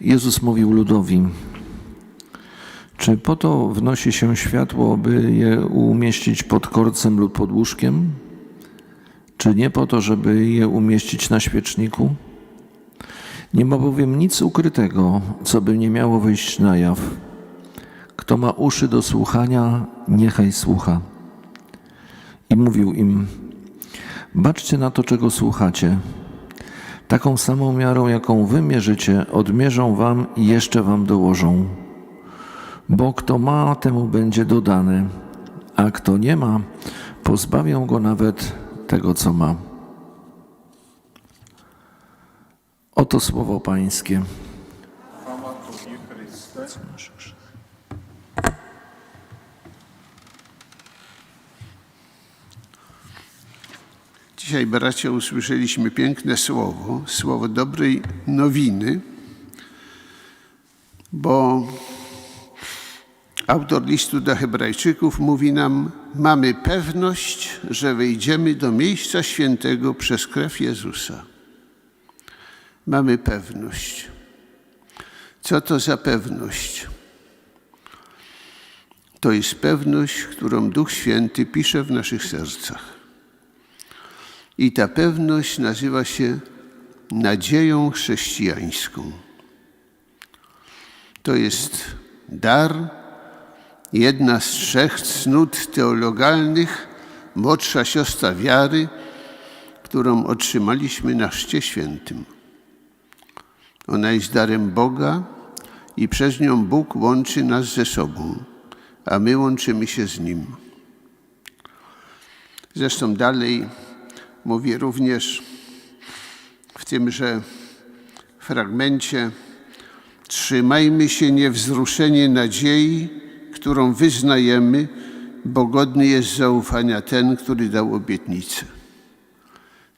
Jezus mówił ludowi, czy po to wnosi się światło, by je umieścić pod korcem lub pod łóżkiem? Czy nie po to, żeby je umieścić na świeczniku? Nie ma bowiem nic ukrytego, co by nie miało wyjść na jaw. Kto ma uszy do słuchania, niechaj słucha. I mówił im: Baczcie na to, czego słuchacie. Taką samą miarą, jaką wy mierzycie, odmierzą wam i jeszcze wam dołożą. Bo kto ma, temu będzie dodane, a kto nie ma, pozbawią go nawet tego, co ma. Oto słowo Pańskie. Dzisiaj, bracia, usłyszeliśmy piękne słowo, słowo dobrej nowiny, bo autor listu do Hebrajczyków mówi nam: Mamy pewność, że wejdziemy do miejsca świętego przez krew Jezusa. Mamy pewność. Co to za pewność? To jest pewność, którą Duch Święty pisze w naszych sercach. I ta pewność nazywa się nadzieją chrześcijańską. To jest dar, jedna z trzech cnót teologalnych, młodsza siostra wiary, którą otrzymaliśmy na Chrzcie Świętym. Ona jest darem Boga i przez nią Bóg łączy nas ze sobą, a my łączymy się z Nim. Zresztą dalej mówi również w tymże fragmencie: Trzymajmy się niewzruszenie nadziei, którą wyznajemy, bo godny jest zaufania ten, który dał obietnicę.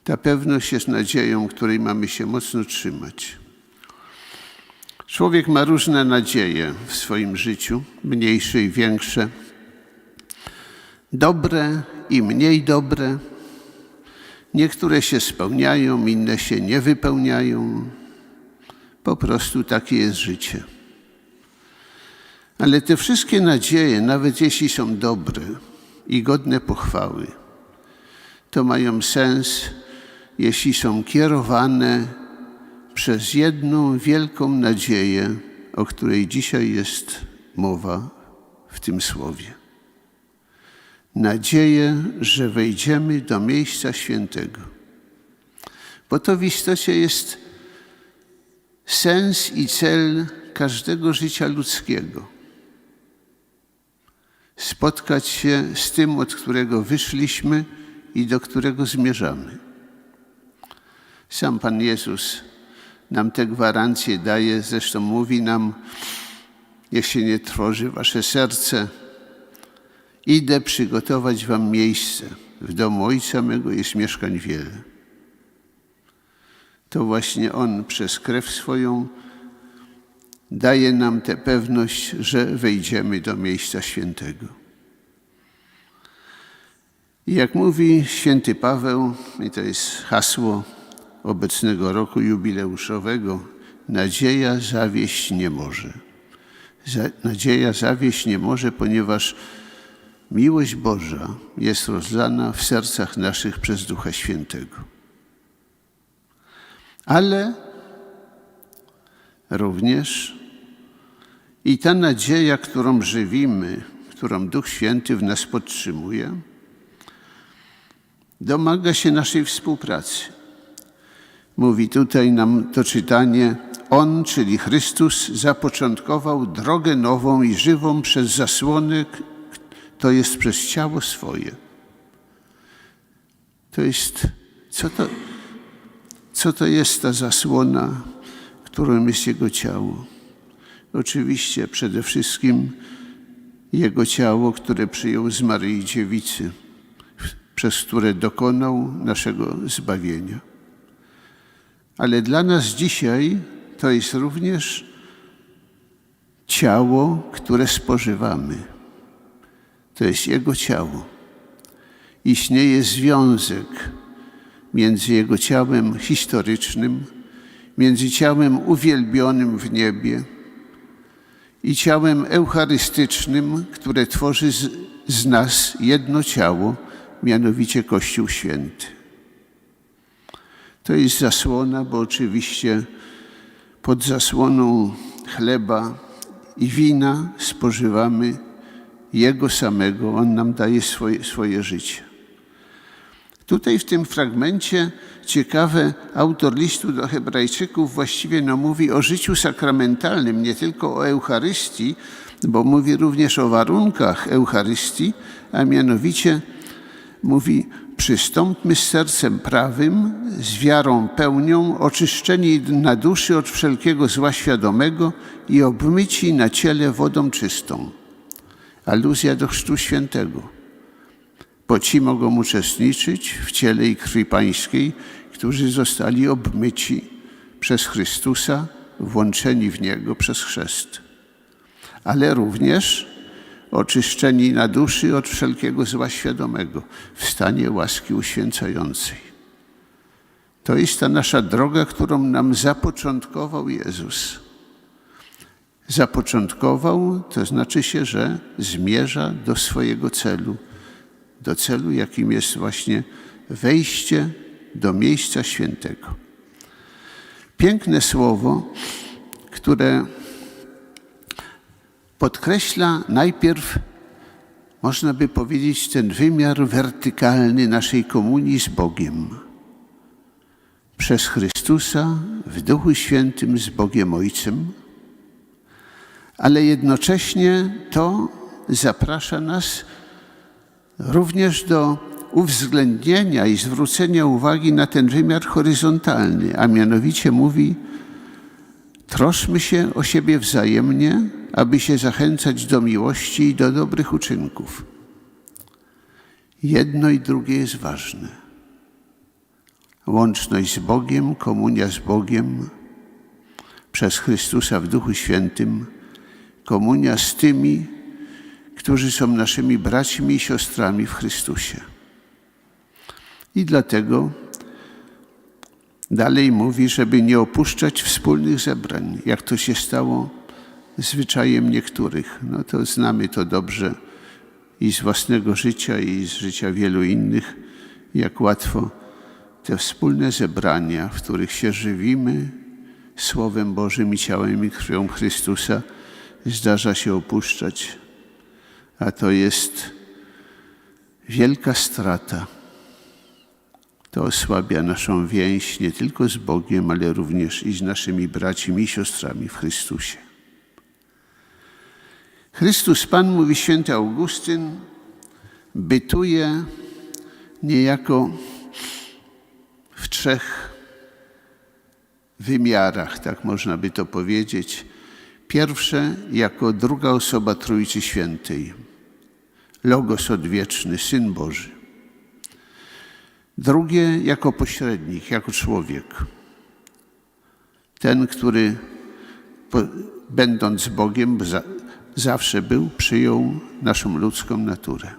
Ta pewność jest nadzieją, której mamy się mocno trzymać. Człowiek ma różne nadzieje w swoim życiu, mniejsze i większe, dobre i mniej dobre. Niektóre się spełniają, inne się nie wypełniają. Po prostu takie jest życie. Ale te wszystkie nadzieje, nawet jeśli są dobre i godne pochwały, to mają sens, jeśli są kierowane przez jedną wielką nadzieję, o której dzisiaj jest mowa w tym słowie. Nadzieję, że wejdziemy do miejsca świętego. Bo to w istocie jest sens i cel każdego życia ludzkiego. Spotkać się z tym, od którego wyszliśmy i do którego zmierzamy. Sam Pan Jezus nam te gwarancje daje, zresztą mówi nam, niech się nie trwoży wasze serce, idę przygotować wam miejsce. W domu Ojca mego jest mieszkań wiele. To właśnie On przez krew swoją daje nam tę pewność, że wejdziemy do miejsca świętego. I jak mówi święty Paweł, i to jest hasło obecnego roku jubileuszowego, nadzieja zawieść nie może. Nadzieja zawieść nie może, ponieważ miłość Boża jest rozlana w sercach naszych przez Ducha Świętego. Ale również i ta nadzieja, którą żywimy, którą Duch Święty w nas podtrzymuje, domaga się naszej współpracy. Mówi tutaj nam to czytanie, On, czyli Chrystus, zapoczątkował drogę nową i żywą przez zasłonę, to jest przez ciało swoje. To jest, co to, co to jest ta zasłona, którą jest Jego ciało? Oczywiście przede wszystkim Jego ciało, które przyjął z Maryi Dziewicy, przez które dokonał naszego zbawienia. Ale dla nas dzisiaj to jest również ciało, które spożywamy. To jest Jego ciało. Istnieje związek między Jego ciałem historycznym między ciałem uwielbionym w niebie i ciałem eucharystycznym, które tworzy z, z nas jedno ciało, mianowicie Kościół Święty. To jest zasłona, bo oczywiście pod zasłoną chleba i wina spożywamy Jego samego. On nam daje swoje, swoje życie. Tutaj w tym fragmencie ciekawe, autor listu do Hebrajczyków właściwie no, mówi o życiu sakramentalnym, nie tylko o Eucharystii, bo mówi również o warunkach Eucharystii, a mianowicie mówi: Przystąpmy z sercem prawym, z wiarą pełnią, oczyszczeni na duszy od wszelkiego zła świadomego i obmyci na ciele wodą czystą. Aluzja do Chrztu Świętego bo ci mogą uczestniczyć w ciele i krwi pańskiej, którzy zostali obmyci przez Chrystusa, włączeni w Niego przez chrzest. Ale również oczyszczeni na duszy od wszelkiego zła świadomego w stanie łaski uświęcającej. To jest ta nasza droga, którą nam zapoczątkował Jezus. Zapoczątkował, to znaczy się, że zmierza do swojego celu – do celu, jakim jest właśnie wejście do miejsca świętego. Piękne słowo, które podkreśla najpierw, można by powiedzieć, ten wymiar wertykalny naszej komunii z Bogiem. Przez Chrystusa w Duchu Świętym z Bogiem Ojcem, ale jednocześnie to zaprasza nas również do uwzględnienia i zwrócenia uwagi na ten wymiar horyzontalny, a mianowicie mówi: troszmy się o siebie wzajemnie, aby się zachęcać do miłości i do dobrych uczynków. Jedno i drugie jest ważne. Łączność z Bogiem, komunia z Bogiem przez Chrystusa w Duchu Świętym, komunia z tymi, którzy są naszymi braćmi i siostrami w Chrystusie. I dlatego dalej mówi, żeby nie opuszczać wspólnych zebrań, jak to się stało zwyczajem niektórych. No to znamy to dobrze i z własnego życia, i z życia wielu innych, jak łatwo te wspólne zebrania, w których się żywimy Słowem Bożym i ciałem i krwią Chrystusa, zdarza się opuszczać a to jest wielka strata. To osłabia naszą więź nie tylko z Bogiem, ale również i z naszymi braćmi i siostrami w Chrystusie. Chrystus Pan, mówi święty Augustyn, bytuje niejako w trzech wymiarach, tak można by to powiedzieć. Pierwsze jako druga osoba Trójcy Świętej Logos odwieczny, Syn Boży. Drugie jako pośrednik, jako człowiek. Ten, który będąc Bogiem, za, zawsze był, przyjął naszą ludzką naturę.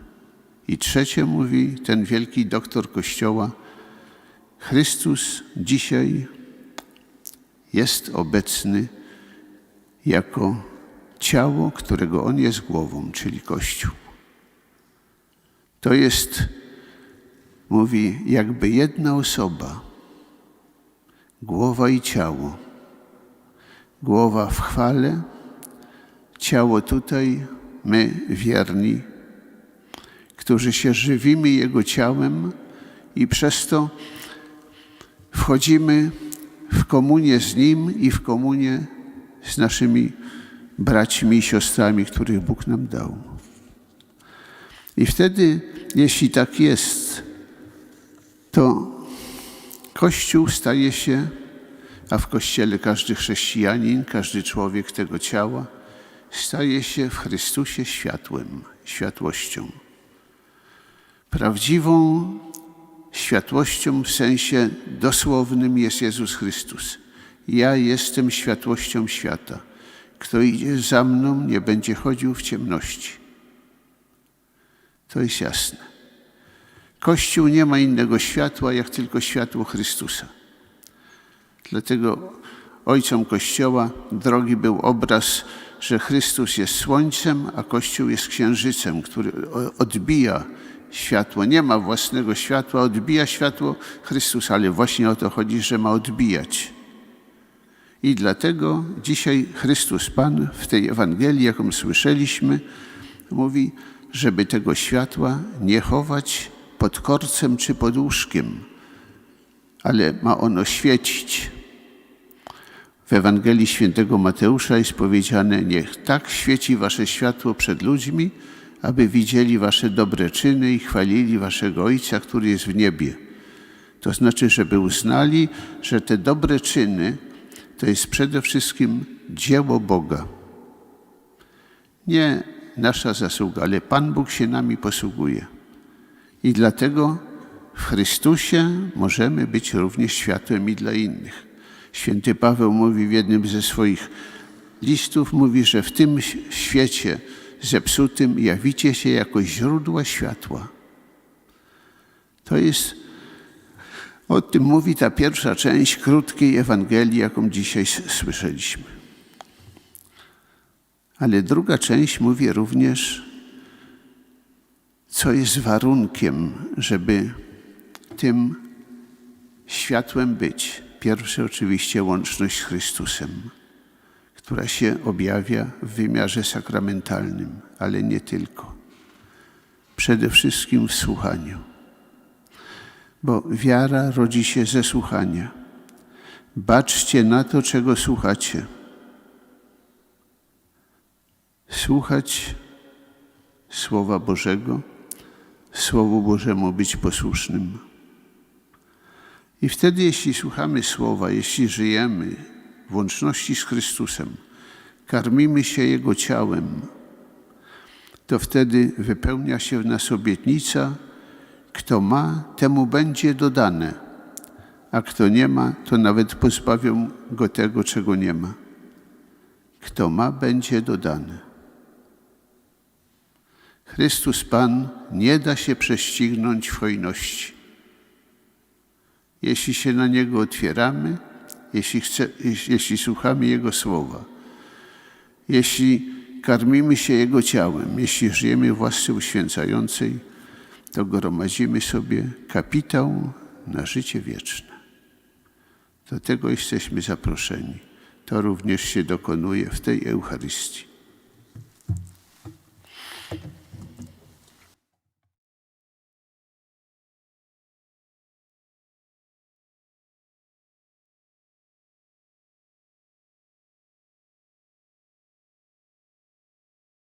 I trzecie mówi ten wielki doktor Kościoła, Chrystus dzisiaj jest obecny jako ciało, którego On jest głową, czyli Kościół. To jest, mówi, jakby jedna osoba, głowa i ciało. Głowa w chwale, ciało tutaj, my wierni, którzy się żywimy Jego ciałem i przez to wchodzimy w komunię z Nim i w komunię z naszymi braćmi i siostrami, których Bóg nam dał. I wtedy, jeśli tak jest, to Kościół staje się, a w Kościele każdy chrześcijanin, każdy człowiek tego ciała, staje się w Chrystusie światłem, światłością. Prawdziwą światłością w sensie dosłownym jest Jezus Chrystus. Ja jestem światłością świata. Kto idzie za mną, nie będzie chodził w ciemności. To jest jasne. Kościół nie ma innego światła, jak tylko światło Chrystusa. Dlatego ojcom Kościoła drogi był obraz, że Chrystus jest słońcem, a Kościół jest księżycem, który odbija światło. Nie ma własnego światła, odbija światło Chrystus, ale właśnie o to chodzi, że ma odbijać. I dlatego dzisiaj Chrystus Pan w tej Ewangelii, jaką słyszeliśmy, mówi, żeby tego światła nie chować pod korcem czy pod łóżkiem, ale ma ono świecić. W Ewangelii Świętego Mateusza jest powiedziane: Niech tak świeci wasze światło przed ludźmi, aby widzieli wasze dobre czyny i chwalili waszego Ojca, który jest w niebie. To znaczy, żeby uznali, że te dobre czyny to jest przede wszystkim dzieło Boga. Nie nasza zasługa, ale Pan Bóg się nami posługuje. I dlatego w Chrystusie możemy być również światłem i dla innych. Święty Paweł mówi w jednym ze swoich listów, mówi, że w tym świecie zepsutym jawicie się jako źródła światła. To jest, o tym mówi ta pierwsza część krótkiej Ewangelii, jaką dzisiaj słyszeliśmy. Ale druga część mówi również, co jest warunkiem, żeby tym światłem być. Pierwsze oczywiście łączność z Chrystusem, która się objawia w wymiarze sakramentalnym, ale nie tylko. Przede wszystkim w słuchaniu. Bo wiara rodzi się ze słuchania. Baczcie na to, czego słuchacie. Słuchać Słowa Bożego, Słowu Bożemu być posłusznym. I wtedy, jeśli słuchamy Słowa, jeśli żyjemy w łączności z Chrystusem, karmimy się Jego ciałem, to wtedy wypełnia się w nas obietnica, kto ma, temu będzie dodane, a kto nie ma, to nawet pozbawią go tego, czego nie ma. Kto ma, będzie dodane. Chrystus Pan nie da się prześcignąć w hojności. Jeśli się na Niego otwieramy, jeśli, chce, jeśli, słuchamy Jego słowa, jeśli karmimy się Jego ciałem, jeśli żyjemy w uświęcającej, to gromadzimy sobie kapitał na życie wieczne. Do tego jesteśmy zaproszeni. To również się dokonuje w tej Eucharystii.